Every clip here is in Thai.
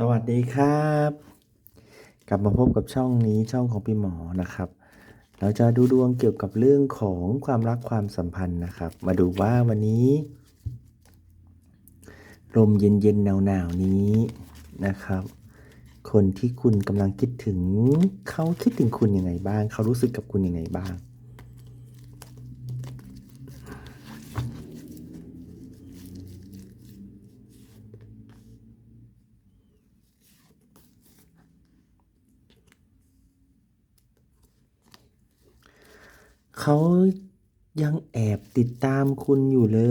สวัสดีครับ กลับมาพบกับช่องนี้ช่องของพี่หมอนะครับ เราจะดูดวงเกี่ยวกับเรื่องของความรักความสัมพันธ์นะครับ มาดูว่าวันนี้ลมเย็นๆหนาวๆนี้นะครับ คนที่คุณกำลังคิดถึงเขาคิดถึงคุณยังไงบ้าง เขารู้สึกกับคุณยังไงบ้าง เขายังแอบติดตามคุณอยู่เล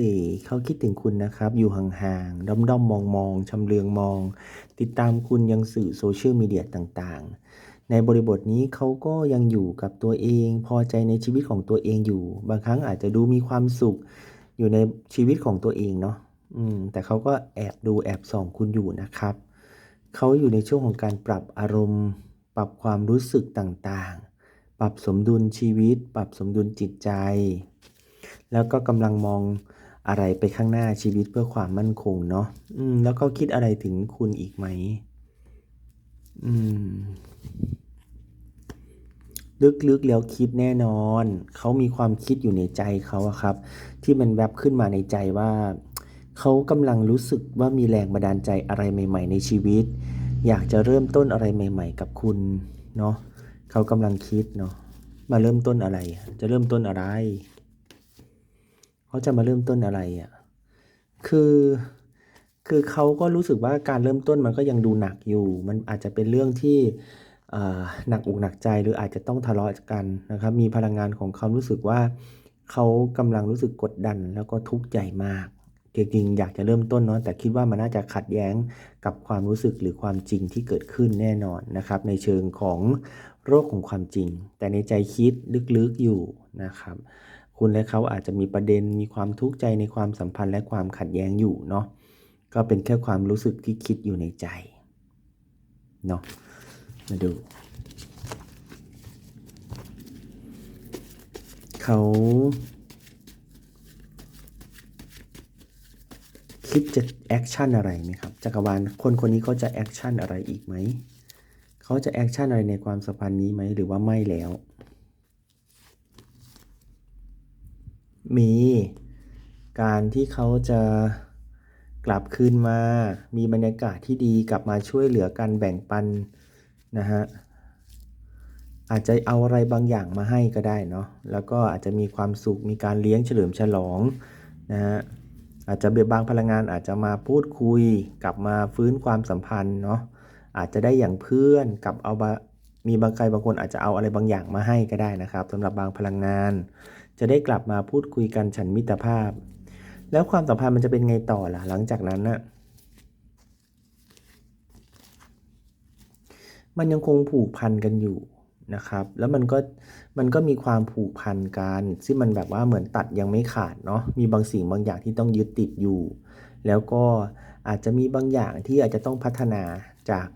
ย เขาคิดถึงคุณนะครับ อยู่ห่างๆ ด้อมๆ มองๆชำเลืองมอง ติดตามคุณยังสื่อโซเชียลมีเดียต่างๆ ในบริบทนี้เขาก็ยังอยู่กับตัวเอง พอใจในชีวิตของตัวเองอยู่ บางครั้งอาจจะดูมีความสุขอยู่ในชีวิตของตัวเองเนาะอืม แต่เขาก็แอบดูแอบส่องคุณอยู่นะครับ เขาอยู่ในช่วงของการปรับอารมณ์ ปรับความรู้สึกต่างๆ ปรับสมดุลชีวิต ปรับสมดุลจิตใจ แล้วก็กำลังมองอะไรไปข้างหน้าชีวิตเพื่อความมั่นคงเนาะอืม แล้วเขาคิดอะไรถึงคุณอีกไหม อืม ลึกๆแล้วคิดแน่นอน เขามีความคิดอยู่ในใจเขาอะครับ ที่มันแวบขึ้นมาในใจว่าเขากำลังรู้สึกว่ามีแรงบันดาลใจอะไรใหม่ ๆ ในชีวิต อยากจะเริ่มต้นอะไรใหม่ ๆ กับคุณเนาะ เขากำลังคิดเนาะมาเริ่มต้นอะไร จะเริ่มต้นอะไร เขาจะมาเริ่มต้นอะไรอะคือคือเขาก็รู้สึกว่าการเริ่มต้นมันก็ยังดูหนักอยู่ มันอาจจะเป็นเรื่องที่อ่าหนักอกหนักใจหรืออาจจะต้องทะเลาะกันนะครับ มีพลังงานของเขารู้สึกว่าเขากำลังรู้สึกกดดันแล้วก็ทุกข์ใจมากจริงๆอยากจะเริ่มต้นเนาะแต่คิดว่ามันน่าจะขัดแย้งกับความรู้สึกหรือความจริงที่เกิดขึ้นแน่นอนนะครับ ในเชิงของ โรคของความจริง แต่ในใจคิดลึกๆอยู่นะครับ คุณและเขาอาจจะมีประเด็นมีความทุกข์ใจในความสัมพันธ์และความขัดแย้งอยู่เนาะก็เป็นแค่ความรู้สึกที่คิดอยู่ในใจเนาะมาดู เขาคิดจะแอคชั่นอะไรไหมครับจักรวาลคนคนนี้เขาจะแอคชั่นอะไรอีกไหม เขาจะแอคชั่นอะไรในความสัมพันธ์นี้ไหมหรือว่าไม่แล้ว มีการที่เขาจะกลับคืนมา มีบรรยากาศที่ดีกลับมาช่วยเหลือกันแบ่งปันนะฮะอาจจะเอาอะไรบางอย่างมาให้ก็ได้เนาะ แล้วก็อาจจะมีความสุข มีการเลี้ยงเฉลิมฉลองนะฮะ อาจจะเบียบางพลังงานอาจจะมาพูดคุย กลับมาฟื้นความสัมพันธ์เนาะ อาจจะได้อย่างเพื่อนกับเอาบามีบางใครบางคนอาจจะเอาอะไรบางอย่างมาให้ก็ได้นะครับสำหรับบางพลังงาน จะได้กลับมาพูดคุยกันฉันมิตรภาพ แล้วความสัมพันธ์มันจะเป็นไงต่อล่ะ หลังจากนั้นน่ะมันยังคงผูกพันกันอยู่นะครับ แล้วมันก็มันก็มีความผูกพันกันที่มันแบบว่าเหมือนตัดยังไม่ขาดเนาะมีบางสิ่งบางอย่างที่ต้องยึดติดอยู่ แล้วก็อาจจะมีบางอย่างที่อาจจะต้องพัฒนาจาก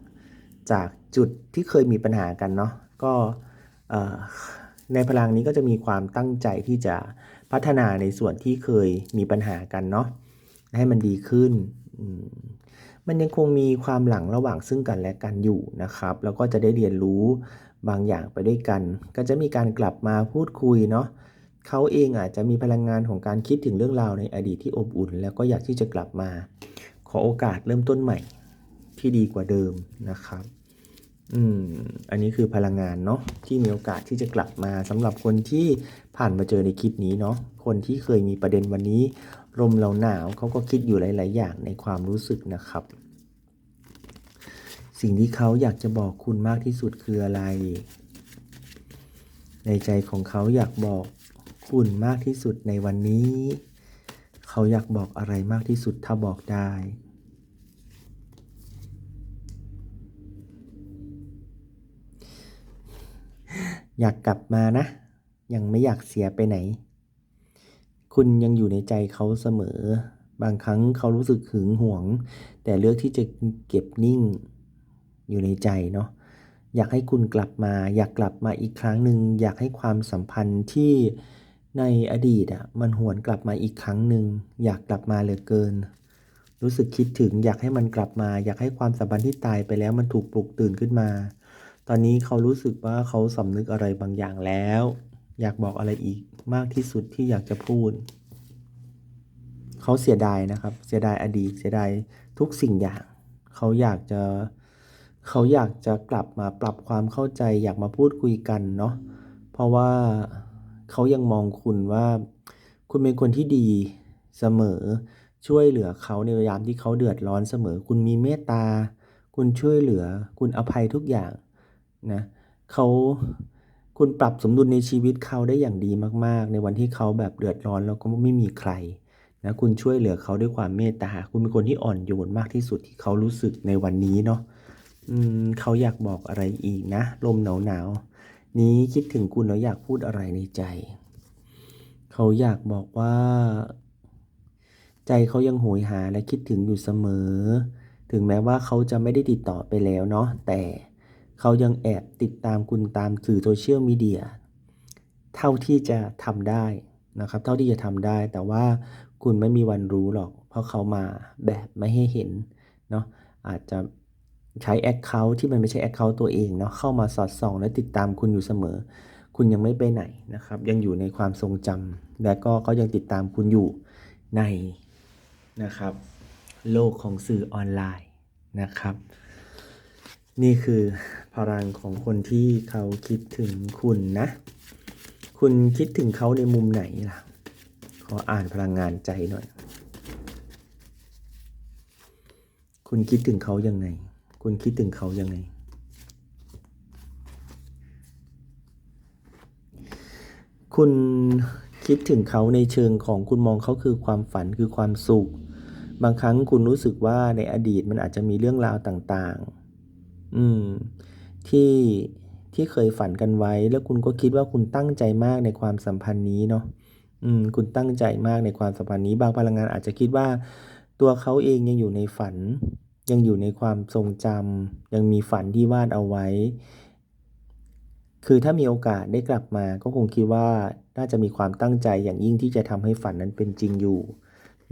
จากจุดที่เคยมีปัญหากันเนาะก็ในพลังนี้ก็จะมีความตั้งใจที่จะพัฒนาในส่วนที่เคยมีปัญหากันเนาะให้มันดีขึ้น มันยังคงมีความหลังระหว่างซึ่งกันและกันอยู่นะครับ แล้วก็จะได้เรียนรู้บางอย่างไปด้วยกัน ก็จะมีการกลับมาพูดคุยเนาะเขาเองอาจจะมีพลังงานของการคิดถึงเรื่องราวในอดีตที่อบอุ่น แล้วก็อยากที่จะกลับมา ขอโอกาสเริ่มต้นใหม่ ที่ดีกว่าเดิมนะครับอืมอันนี้คือพลังงานเนาะที่มีโอกาสที่จะกลับมาสำหรับคนที่ผ่านมาเจอในคลิปนี้เนาะคนที่เคยมีประเด็นวันนี้ลมเราหนาวเขาก็คิดอยู่หลาย ๆ อย่างในความรู้สึกนะครับ สิ่งที่เขาอยากจะบอกคุณมากที่สุดคืออะไร ในใจของเขาอยากบอกคุณมากที่สุดในวันนี้ เขาอยากบอกอะไรมากที่สุดถ้าบอกได้ อยากกลับมานะ ยังไม่อยากเสียไปไหน คุณยังอยู่ในใจเขาเสมอ บางครั้งเขารู้สึกหึงหวง แต่เลือกที่จะเก็บนิ่งอยู่ในใจเนาะอยากให้คุณกลับมา อยากกลับมาอีกครั้งหนึ่งอยากให้ความสัมพันธ์ที่ในอดีตอะมันหวนกลับมาอีกครั้งหนึ่งอยากกลับมาเหลือเกิน รู้สึกคิดถึง อยากให้มันกลับมา อยากให้ความสัมพันธ์ที่ตายไปแล้วมันถูกปลุกตื่นขึ้นมา ตอนนี้เขารู้สึกว่าเขาสำนึกอะไรบางอย่างแล้ว อยากบอกอะไรอีกมากที่สุดที่อยากจะพูด เขาเสียดายนะครับ เสียดายอดีต เสียดายทุกสิ่งอย่าง เขาอยากจะเขาอยากจะกลับมาปรับความเข้าใจ อยากมาพูดคุยกันเนาะ เพราะว่าเขายังมองคุณว่า คุณเป็นคนที่ดีเสมอ ช่วยเหลือเขาในยามที่เขาเดือดร้อนเสมอ คุณมีเมตตา คุณช่วยเหลือ คุณอภัยทุกอย่าง นะเขาคุณปรับสมดุลในชีวิตเขาได้อย่างดีมาก ๆ ในวันที่เขาแบบเดือดร้อนแล้วก็ไม่มีใครนะคุณช่วยเหลือเขาด้วยความเมตตา คุณเป็นคนที่อ่อนโยนมากที่สุดที่เขารู้สึกในวันนี้เนาะเขาอยากบอกอะไรอีกนะ ลมหนาวๆนี้คิดถึงคุณแล้วอยากพูดอะไรในใจ เขาอยากบอกว่า ใจเขายังโหยหาและคิดถึงอยู่เสมอ ถึงแม้ว่าเขาจะไม่ได้ติดต่อไปแล้วเนาะแต่ เขายังแอบติดตามคุณตามสื่อ Social Media เท่าที่จะทำได้นะครับ เท่าที่จะทำได้ แต่ว่าคุณไม่มีวันรู้หรอก เพราะเขามาแบบไม่ให้เห็นเนาะอาจจะใช้แอคเคาท์ที่มันไม่ใช่แอคเคาท์ตัวเองเนาะเข้ามาสอดส่อง และติดตามคุณอยู่เสมอ คุณยังไม่ไปไหนนะครับ ยังอยู่ในความทรงจำและก็เขายังติดตามคุณอยู่ในนะครับ โลกของสื่อออนไลน์นะครับ นี่คือพลังของคนที่เขาคิดถึงคุณนะ คุณคิดถึงเขาในมุมไหนล่ะ ขออ่านพลังงานใจหน่อย คุณคิดถึงเขายังไง คุณคิดถึงเขายังไง คุณคิดถึงเขาในเชิงของคุณมองเขาคือความฝันคือความสุข บางครั้งคุณรู้สึกว่าในอดีตมันอาจจะมีเรื่องราวต่างๆ อืม ที่ที่เคยฝันกันไว้ แล้วคุณก็คิดว่าคุณตั้งใจมากในความสัมพันธ์นี้เนาะอืม คุณตั้งใจมากในความสัมพันธ์นี้บางพลังงานอาจจะคิดว่า ตัวเขาเองยังอยู่ในฝัน ยังอยู่ในความทรงจำยังมีฝันที่วาดเอาไว้ คือถ้ามีโอกาสได้กลับมา ก็คงคิดว่าน่าจะมีความตั้งใจอย่างยิ่งที่จะทำให้ฝันนั้นเป็นจริงอยู่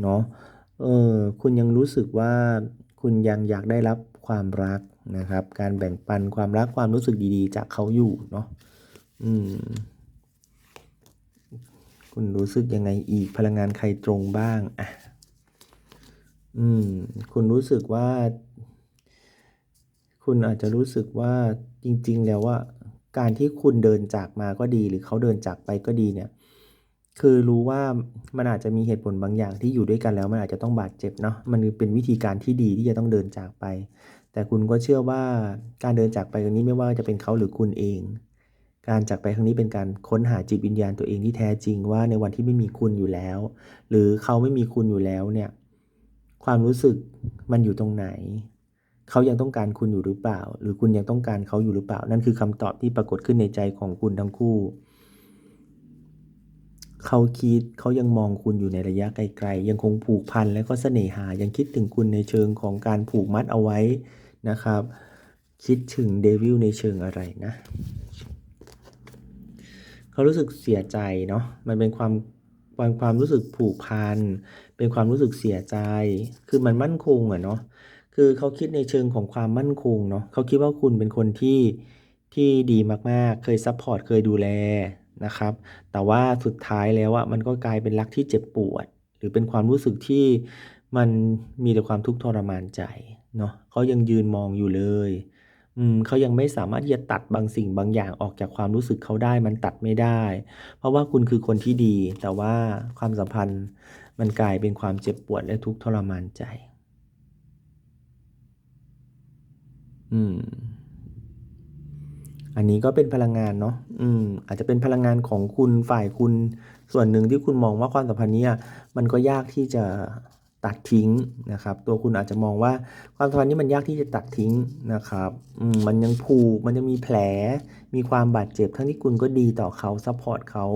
เนาะเออคุณยังรู้สึกว่าคุณยังอยากได้รับ ความรักนะครับ การแบ่งปันความรักความรู้สึกดีๆ จากเขาอยู่เนาะอืมคุณรู้สึกยังไงอีกพลังงานใครตรงบ้างอะอืมคุณรู้สึกว่า คุณอาจจะรู้สึกว่าจริง ๆ แล้วอะการที่คุณเดินจากมาก็ดี หรือเขาเดินจากไปก็ดีเนี่ย คือรู้ว่ามันอาจจะมีเหตุผลบางอย่างที่อยู่ด้วยกันแล้วมันอาจจะต้องบาดเจ็บเนาะมันเป็นวิธีการที่ดีที่จะต้องเดินจากไป แต่คุณก็เชื่อว่าการเดินจากไปครั้งนี้ไม่ว่าจะเป็นเขาหรือคุณเอง การจากไปครั้งนี้เป็นการค้นหาจิตวิญญาณตัวเองที่แท้จริงว่าในวันที่ไม่มีคุณอยู่แล้ว หรือเขาไม่มีคุณอยู่แล้วเนี่ยความรู้สึกมันอยู่ตรงไหน เขายังต้องการคุณอยู่หรือเปล่า หรือคุณยังต้องการเขาอยู่หรือเปล่า นั่นคือคำตอบที่ปรากฏขึ้นในใจของคุณทั้งคู่ เขาคิดเขายังมองคุณอยู่ในระยะไกลๆ ยังคงผูกพันและก็เสน่หายังคิดถึงคุณในเชิงของการผูกมัดเอาไว้นะครับ คิดถึงเดวิลในเชิงอะไรนะเขารู้สึกเสียใจเนาะมันเป็นความความความรู้สึกผูกพันเป็นความรู้สึกเสียใจ คือมันมั่นคงอะเนาะคือเขาคิดในเชิงของความมั่นคงเนาะเขาคิดว่าคุณเป็นคนที่ที่ดีมากๆ เคยซัปพอร์ตเคยดูแล นะครับ แต่ว่าสุดท้ายแล้วอะมันก็กลายเป็นรักที่เจ็บปวด หรือเป็นความรู้สึกที่มันมีแต่ความทุกข์ทรมานใจเนาะเขายังยืนมองอยู่เลยอืมเขายังไม่สามารถที่จะตัดบางสิ่งบางอย่างออกจากความรู้สึกเขาได้มันตัดไม่ได้ เพราะว่าคุณคือคนที่ดี แต่ว่าความสัมพันธ์มันกลายเป็นความเจ็บปวดและทุกข์ทรมานใจ อืม อันนี้ก็เป็นพลังงานเนาะอืม อาจจะเป็นพลังงานของคุณฝ่ายคุณส่วนหนึ่งที่คุณมองว่าความสัมพันธ์นี้มันก็ยากที่จะตัดทิ้งนะครับ ตัวคุณอาจจะมองว่าความสัมพันธ์นี้มันยากที่จะตัดทิ้งนะครับอืมมันยังผูกมันยังมีแผล มีความบาดเจ็บ ทั้งที่คุณก็ดีต่อเขาซัปพอร์ตเขา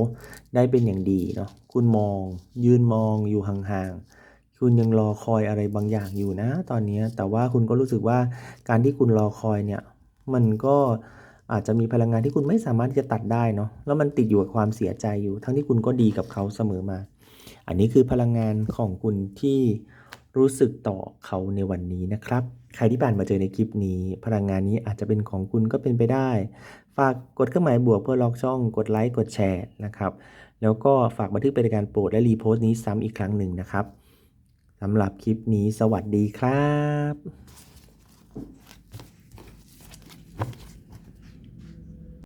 ได้เป็นอย่างดีเนาะคุณมอง ยืนมองอยู่ห่างๆคุณยังรอคอยอะไรบางอย่างอยู่นะ ตอนนี้แต่ว่าคุณก็รู้สึกว่าการที่คุณรอคอยเนี่ย มันก็ อาจจะมีพลังงานที่คุณไม่สามารถที่จะตัดได้เนาะแล้วมันติดอยู่กับความเสียใจอยู่ ทั้งที่คุณก็ดีกับเขาเสมอมา อันนี้คือพลังงานของคุณที่รู้สึกต่อเขาในวันนี้นะครับ ใครที่ผ่านมาเจอในคลิปนี้ พลังงานนี้อาจจะเป็นของคุณก็เป็นไปได้ ฝากกดเครื่องหมายบวกเพื่อล็อกช่อง กดไลค์กดแชร์นะครับ แล้วก็ฝากบันทึกเป็นการโปรดและรีโพสต์นี้ซ้ำอีกครั้งหนึ่งนะครับสำหรับคลิปนี้สวัสดีครับ